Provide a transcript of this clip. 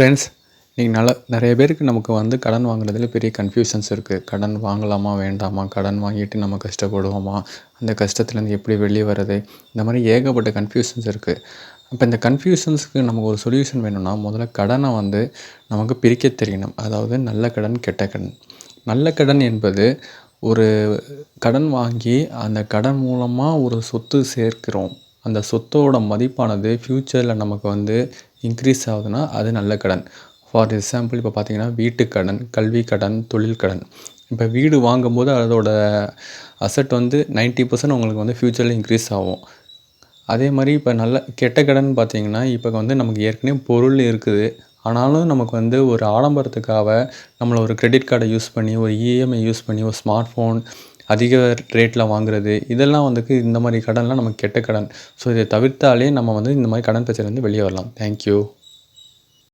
Friends இன்றைக்கி நல்ல நிறைய பேருக்கு நமக்கு வந்து கடன் வாங்குறதுல பெரிய கன்ஃப்யூஷன்ஸ் இருக்குது கடன் வாங்கலாமா வேண்டாமா? கடன் வாங்கிட்டு நம்ம கஷ்டப்படுவோமா? அந்த கஷ்டத்துலேருந்து எப்படி வெளியே வர்றது? இந்த மாதிரி ஏகப்பட்ட கன்ஃப்யூஷன்ஸ் இருக்குது அப்போ இந்த கன்ஃபியூஷன்ஸுக்கு நமக்கு ஒரு சொல்யூஷன் வேணும்னா முதல்ல கடனை வந்து நமக்கு பிரிக்க தெரியணும். அதாவது நல்ல கடன் கெட்ட கடன். நல்ல கடன் என்பது ஒரு கடன் வாங்கி அந்த கடன் மூலமாக ஒரு சொத்து சேர்க்கிறோம். அந்த சொத்தோட மதிப்பானது ஃப்யூச்சரில் நமக்கு வந்து இன்க்ரீஸ் ஆகுதுன்னா அது நல்ல கடன். ஃபார் எக்ஸாம்பிள் இப்போ பார்த்திங்கன்னா வீட்டுக்கடன் கல்வி கடன் தொழில் கடன். இப்போ வீடு வாங்கும்போது அதோட அசெட் வந்து 90% பர்சன்ட் உங்களுக்கு வந்து ஃப்யூச்சரில் இன்க்ரீஸ் ஆகும். அதே மாதிரி இப்போ நல்ல கெட்ட கடன் பார்த்தீங்கன்னா இப்போ வந்து நமக்கு ஏற்கனவே பொருள் இருக்குது. ஆனாலும் நமக்கு வந்து ஒரு ஆடம்பரத்துக்காக நம்மளை ஒரு கிரெடிட் கார்டை யூஸ் பண்ணி ஒரு இஎம்ஐ யூஸ் பண்ணி ஒரு ஸ்மார்ட் ஃபோன் அதிக ரேட்டில் வாங்குறது இதெல்லாம் வந்துக்கு இந்த மாதிரி கடன்லாம் நமக்கு கெட்ட கடன். ஸோ இதை தவிர்த்தாலே நம்ம வந்து இந்த மாதிரி கடன் பிரச்சனைலேருந்து வெளியே வரலாம். Thank you